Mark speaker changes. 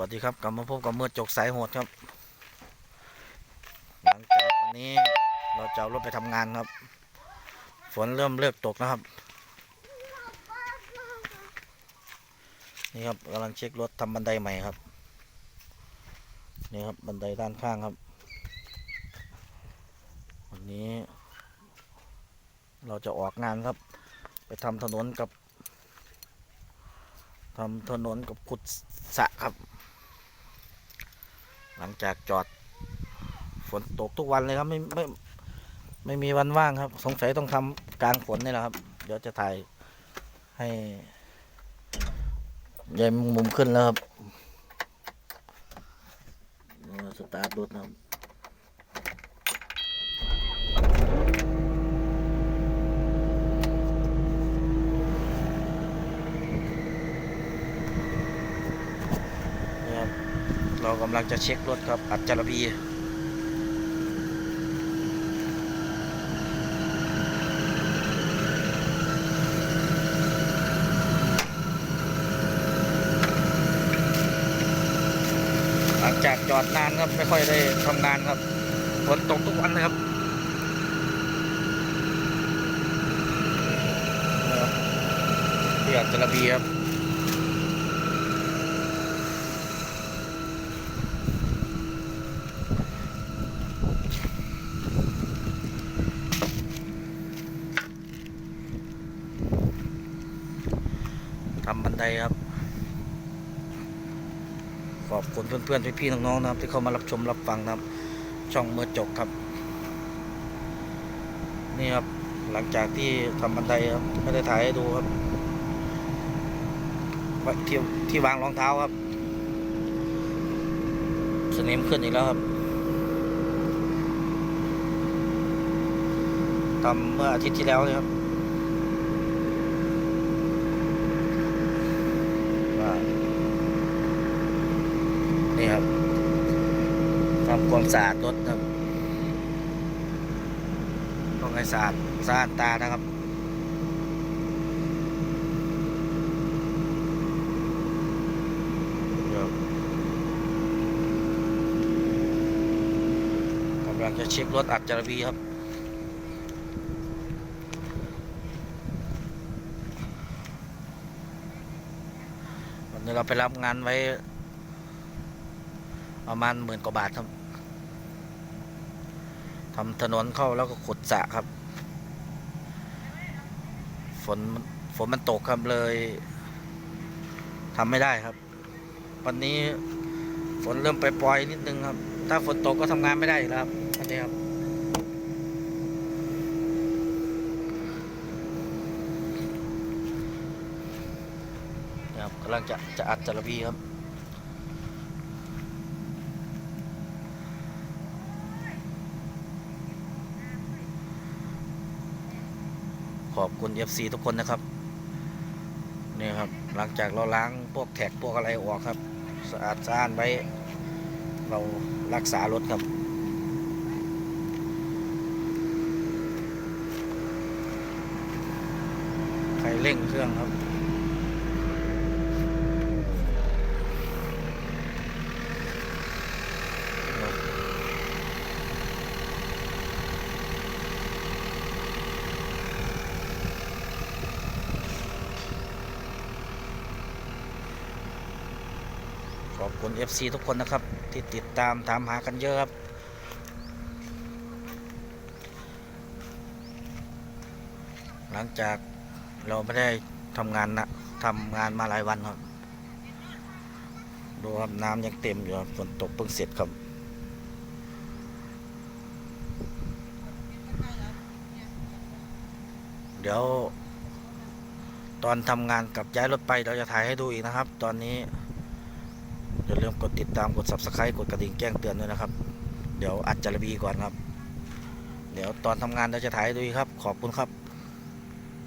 Speaker 1: วัสดีครับกลับมาพบกับเมื่อจกสายโหดครับ หลังจากวันนี้เราจะเอารถไปทำงานครับ ฝนเริ่มเลิกตกนะครับ นี่ครับกำลังเช็ครถทำบันไดใหม่ครับ นี่ครับบันไดด้านข้างครับ วันนี้ เราจะออกงานครับ ไปทำถนนกับทำถนนกับขุดสะครับ หลังจากจอด ฝนตกทุกวันเลยครับ ไม่ไม่ไม่มีวันว่างครับ สงสัยต้องทำกลางฝนนี่แหละครับ เดี๋ยวจะถ่ายให้ยายมุมขึ้นแล้วครับสตาร์ทรถนะครับ นี่ครับ เรากำลังจะเช็ครถครับ อัดจารบีหลังจากจอดนานครับ ไม่ค่อยได้ทำงานครับฝนตกทุกวันนะครับที่อัดจารบีครับ ทำบันไดครับ ขอบคุณเพื่อนๆพี่ๆน้องๆนะครับ ที่เข้ามารับชมรับฟังนะครับ ช่องเมื่อจกครับ นี่ครับหลังจากที่ทำบันไดครับไม่ได้ถ่ายให้ดูครับไว้ที่ที่วางรองเท้าครับสนิมขึ้นอีกแล้วครับทำเมื่ออาทิตย์ที่แล้วเลยครับ ว่านี่ครับทำ ความสะอาดรถครับต้องให้สะอาดสะอาดตานะครับเดี๋ยวกำลังจะเช็ครถอัดจารบีครับวันนี้เราไปรับงานไว้ประมาณหมื่นกว่าบาทครับ ทำถนนเข้าแล้วก็ขุดสระครับ ฝนฝนมันตกครับเลยทำไม่ได้ครับ วันนี้ฝนเริ่มไปปล่อยนิดนึงครับ ถ้าฝนตกก็ทำงานไม่ได้แล้วครับอันนี้ครับครับกำลังจะจะอัดจารบีครับ ขอบคุณ FC ทุกคนนะครับนี่ครับหลังจากเราล้างพวกแท็กพวกอะไรออกครับสะอาดสะอ้านไว้ เรารักษารถครับใครเร่งเครื่องครับ ขอบคุณ FC ทุกคนนะครับ ที่ติดตามตามหากันเยอะครับ หลังจากเราไม่ได้ทำงานนะทำงานมาหลายวันครับ ดูครับน้ำยังเต็มอยู่ฝนตกเพิ่งเสร็จครับเดี๋ยว ตอนทำงานกับย้ายรถไปเราจะถ่ายให้ดูอีกนะครับ ตอนนี้ อย่าลืมกดติดตามกด subscribe กดกระดิ่งแจ้งเตือนด้วยนะครับ เดี๋ยวอัดจารบีก่อนครับ เดี๋ยวตอนทำงานเราจะถ่ายให้ดูครับ ขอบคุณครับ